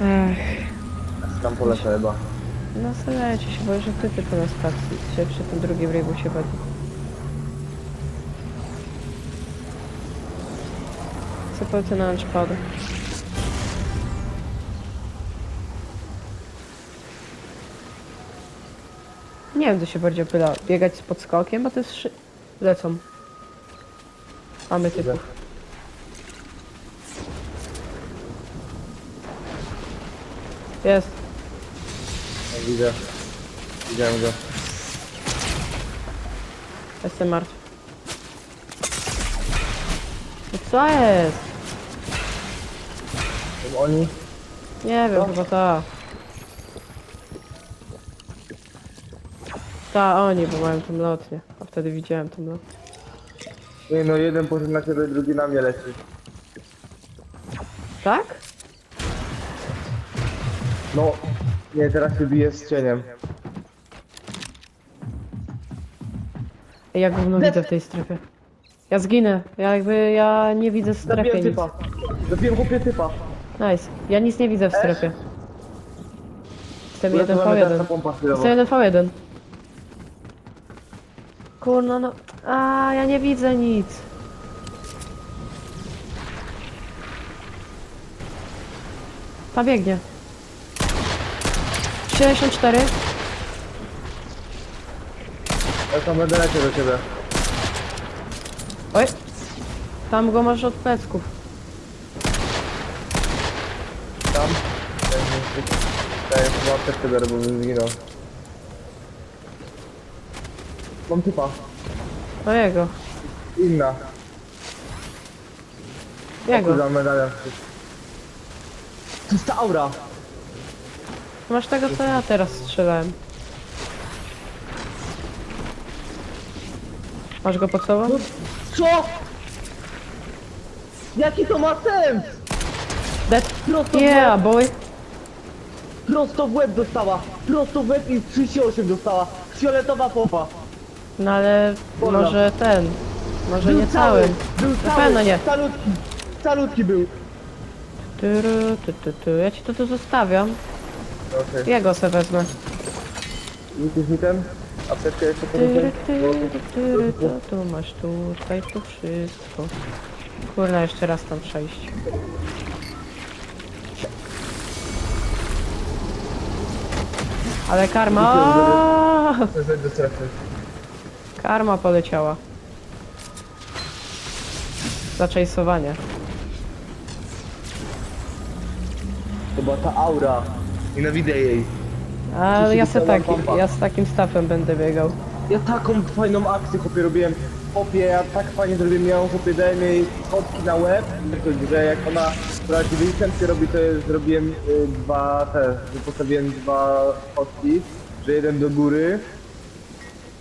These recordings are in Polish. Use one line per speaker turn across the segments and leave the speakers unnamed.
Ech,
Tam polecę chyba.
no starajcie się, bo że ty tylko na stacji się przy tym drugim rybu się chodzi. Co polecę na lunchpad? Nie wiem, co się bardziej opyla. Biegać z podskokiem, bo to jest szy... Lecą. Mamy typów. Jest.
Widzę. Widziałem go.
Jestem martwy. Co jest?
Oni?
Nie wiem,
Co?
chyba ta. Ta, oni, bo mają tą lotnię. A wtedy widziałem tą lotnię.
Nie no, jeden poszedł na ciebie, drugi na mnie leci.
Tak?
No, nie, teraz się bije z cieniem.
Ej, Ja gówno widzę w tej strefie. Ja zginę. Ja jakby, ja nie widzę w strefie
Zabiłem
nic.
typa. Zabiłem chłopie typa.
Nice. Ja nic nie widzę w strefie. Jestem jeden
Uratowałem teraz
v
na
1
pompa chwilowo.
Jestem jeden v 1 Kurno, no. A, ja nie widzę nic. Ta biegnie. 64.
Ja tam będę leciał do ciebie.
Oj. Tam go masz od plecków.
Tam. Ja jeszcze mam apteczkę biorę, bo bym zginął. Mam typa.
No jego.
Inna.
Jego.
Kurde, medalion. To jest ta aura.
Masz tego, co ja teraz strzelałem. Masz go pod sobą?
Co? Jaki to ma sens?
Dead.
Prosto w
Yeah,
łeb,
boy.
prosto w łeb dostała. Prosto w łeb i 38 dostała. Fioletowa popa.
No ale
Wolno.
może ten. Może
Był
nie całym.
Był
Na
cały.
pewno nie.
Salutki. Salutki był.
Tyru, ty, ty, ty. Ja ci to tu zostawiam.
Okej.
Jego se wezmę.
Widzisz mi ten? Apteczkę jeszcze
Tyry, tyry, tyry, to tu masz tutaj to wszystko. Kurna, jeszcze raz tam przejść. Ale karma!
Zejdź do strefy.
Karma poleciała. Zaczejsowanie.
To była ta aura. Nienawidzę jej.
Ale ja se taki,
pompa.
ja z takim stafem będę biegał.
Ja taką fajną akcję chłopie robiłem. Chłopie, ja tak fajnie zrobiłem ją, chłopie, dałem jej fotki na łeb, tylko, że jak ona prowadzi licencję robi, to zrobiłem y, dwa te, że postawiłem dwa fotki, że jeden do góry,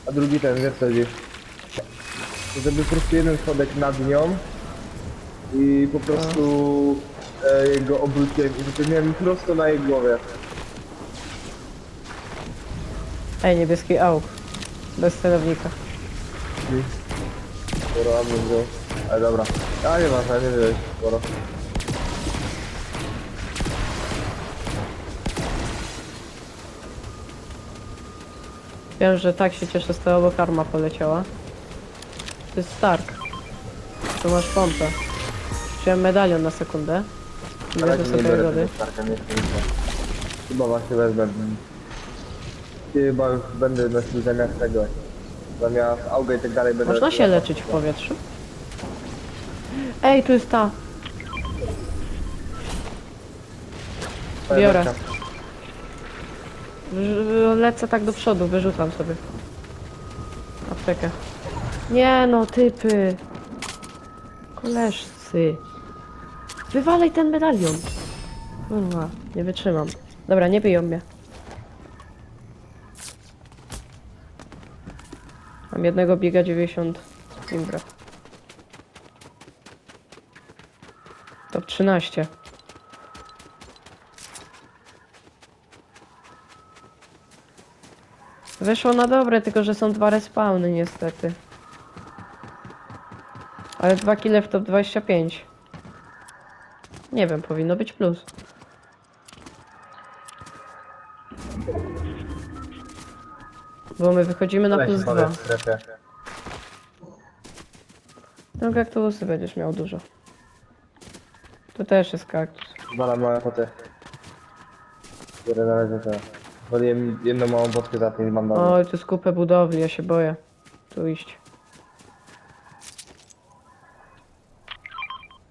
a drugi ten, wiesz co chodzi. Żeby po prostu jeden schodek nad nią i po prostu e, go obróciłem i miałem prosto na jej głowie.
Ej, niebieski auk. Bez celownika.
Sporo, a bym wziął. Ale dobra. A nie ma, nie wziąłeś. Sporo.
Wiem, że tak się cieszę z tego, bo karma poleciała. To jest Stark. Tu masz pompę. Wziąłem medalion na sekundę.
Ale
wezmę
nie
sobie
biorę
wody.
tego starka, nie chcę nic. Chyba właśnie wezmę. Chyba już będę nosił zamiast tego. Zamiast auga i tak dalej będę...
Można się leczyć w powietrzu? Ej, tu jest ta. biorę. Lecę tak do przodu, wyrzucam sobie. Aptekę. Nie no, typy. Koleżcy. Wywalaj ten medalion. Kurwa, nie wytrzymam. Dobra, nie biją mnie. Mam jednego biega 90 imbra. Top 13. Wyszło na dobre, tylko że są dwa respawny niestety. Ale dwa kile w top 25. Nie wiem, powinno być plus. Bo my wychodzimy na
Weź
plus
sobie
2.
w strefie.
No kaktusy będziesz miał dużo. Tu też jest kaktus.
Bala małe poty. Biorę na razie to. Woliłem jedną małą botkę za pięć mandatów.
Oj, tu jest kupę budowli, ja się boję. Tu iść.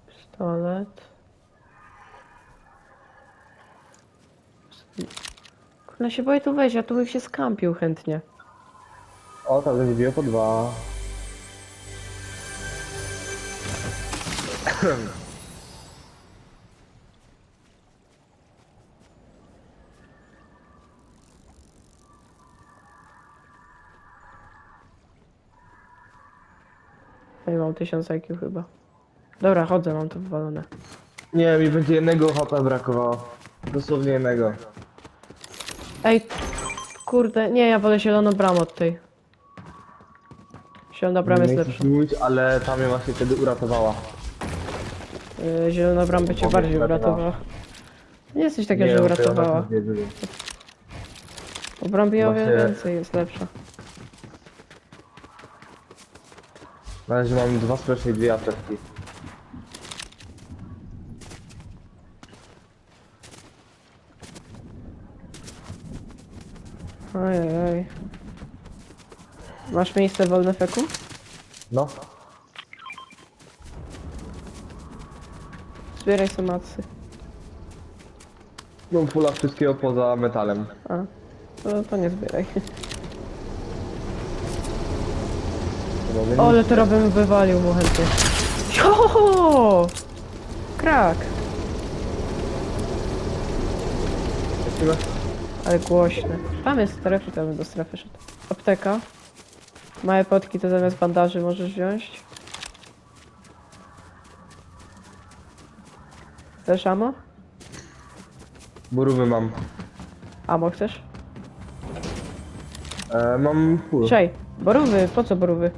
Pistolet. Kurna się boję tu wejść, ja tu bym się skampił chętnie.
O, tak będzie biło po dwa.
Ja mam 1000 IQ chyba. Dobra, chodzę, mam to wywalone.
Nie, mi będzie jednego HP brakowało. Dosłownie jednego.
Ej, kurde, nie, ja wolę zieloną bramę od tej. Zielona brama jest lepsza.
mówić, ale ta mnie właśnie wtedy uratowała.
Yy, zielona brama by cię
Mogę
bardziej
uratowała.
uratowała. Nie jesteś taka, że
to ja
uratowała.
właśnie nie wiem.
Bo wiele
Właśnie-
więcej jest lepsza.
Na razie mam dwa splasze i dwie apteczki.
Ojej, oj. Masz miejsce wolne feku?
No.
Zbieraj somacy.
Mam pula wszystkiego poza metalem.
A, to, to nie zbieraj.
To
O, ale teraz bym wywalił mu chętnie. Jo! Krak!
Lecimy?
Ale głośne. Tam jest strefy, tam bym do strefy szedł. Apteka. Małe potki to zamiast bandaży możesz wziąć. Chcesz amo?
Burówy mam.
Amo chcesz?
E, mam full.
Czej, borówy, po co borówy?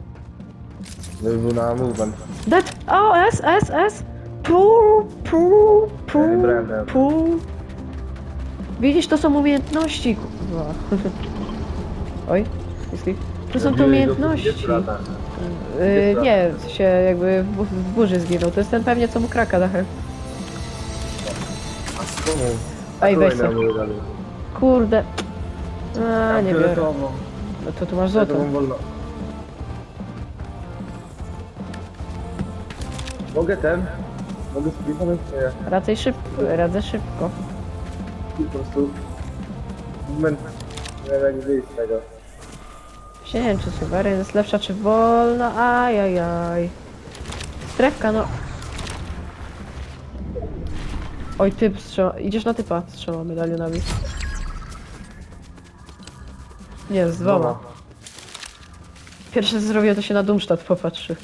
Był na movement.
Dead! O, S, S, S!
Nie brałem tego.
pół. Widzisz, to są umiejętności, kurwa. Oj, jeśli... To są
po
umiejętności.
30 latach.
Yy, nie, się jakby w, bu- w burzy zginął. To jest ten pewnie, co mu kraka dachę.
A z komu?
Ej, weź se. Kurde. A, nie biorę. No to tu masz złoto.
Wolno. Mogę ten? Mogę sprintować czy nie?
Raczej szybko, radzę szybko.
Po prostu... Moment. Nie wiem jak wyjść z tego.
Nie wiem, czy jest lepsza, czy wolna. Ajajaj. Strefka, no. Oj, typ strzela. Idziesz na typa, strzela medalionami. Nie, z dwoma. Pierwsze co zrobię, to się na Dumsztat popatrzy.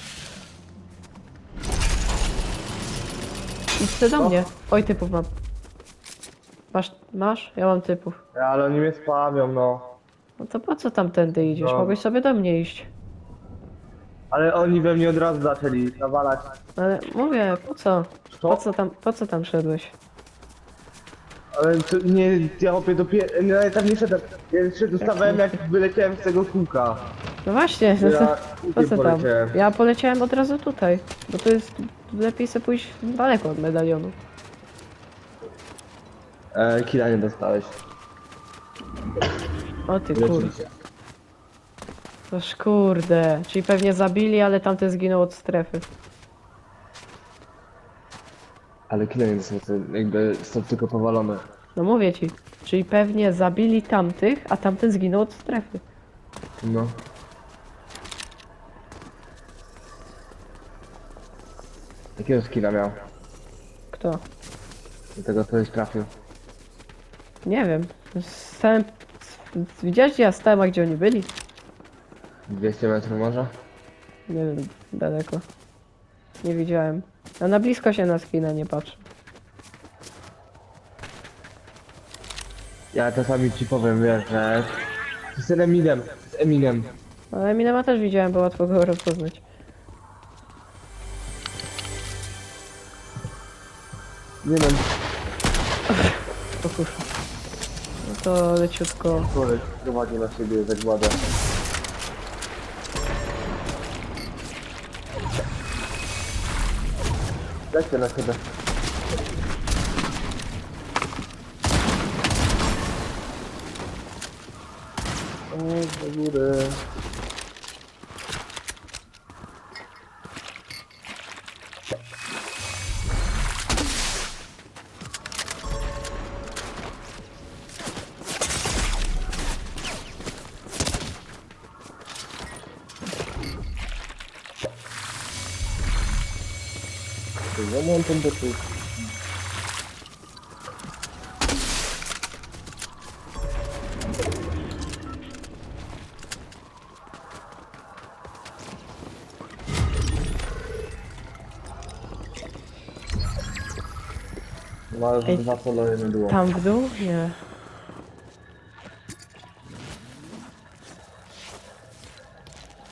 Idźcie do mnie. Oj, typów mam. Masz? Masz? Ja mam typów.
Ale oni mnie spamią, no.
No to po co tamtędy idziesz?
No.
Mogłeś sobie do mnie iść.
Ale oni we mnie od razu zaczęli nawalać.
Ale mówię, po co?
Co?
Po co tam, po co tam szedłeś?
Ale to nie, ja chłopie dopiero, nie, tam nie szedłem. Ja jeszcze dostawałem jak wyleciałem z tego kółka.
No właśnie,
Ja
po
kółkiem
co tam?
poleciałem.
Ja poleciałem od razu tutaj, bo to jest lepiej sobie pójść daleko od medalionu.
E, kila nie dostałeś.
O ty kur...
Rzeczywiście.
Toż kurde, czyli pewnie zabili, ale tamten zginął od strefy.
Ale kila nie to jakby są tylko powalone.
No mówię ci, czyli pewnie zabili tamtych, a tamten zginął od strefy.
No. Jakiego skilla miał?
Kto?
Do tego ktoś trafił.
Nie wiem. Stałem... Widziałeś gdzie ja stałem, a gdzie oni byli?
200 metrów może?
Nie wiem, daleko. Nie widziałem. A na blisko się na skina nie patrzy.
Ja czasami ci powiem, wiesz, że... Z Eminem, z Eminem.
Ale Minema też widziałem, bo łatwo go rozpoznać.
Nie wiem,
O kurwa. To leciutko.
koleś prowadzi na siebie zagładę. Lecę na siebie. O, do góry. Zamontam do tu. Ma
Ej,
dwa kolory nie było.
Tam w dół? Nie.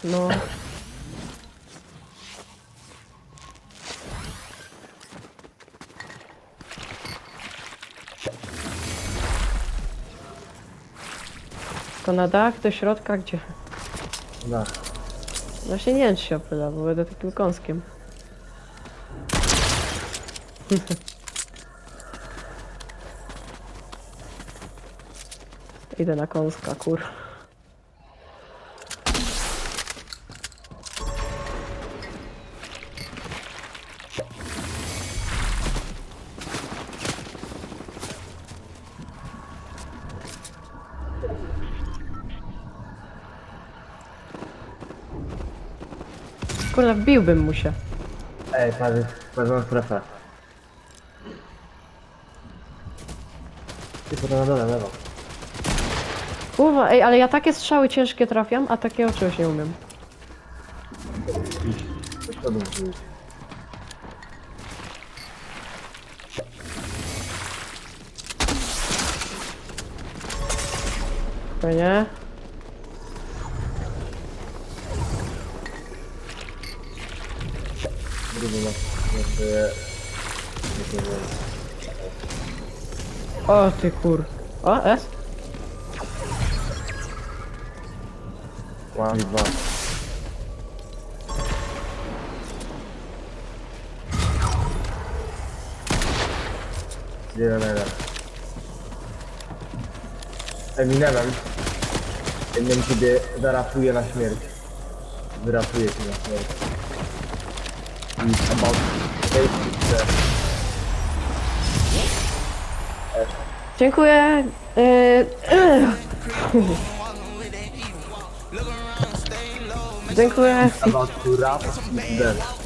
No. To na dach do środka gdzie?
No.
Właśnie nie wiem czy się opyla, bo będę takim kąskiem. Idę na kąska, kur. Kurwa, wbiłbym mu się.
Ej, patrz, patrz na strefę. I potem na dole, lewo.
Kurwa, ej, ale ja takie strzały ciężkie trafiam, a takiego czegoś nie umiem.
Do przodu musi iść.
Fajnie.
Grubo na... Jakby... jakby-
O ty kur. O, S?
One dwa. Zielonego. Eminemem. Eminem ciebie zarapuje na śmierć. Wyrapuje cię na śmierć. About face
Dziękuję. Yy, Dziękuję.
about to rap is dead.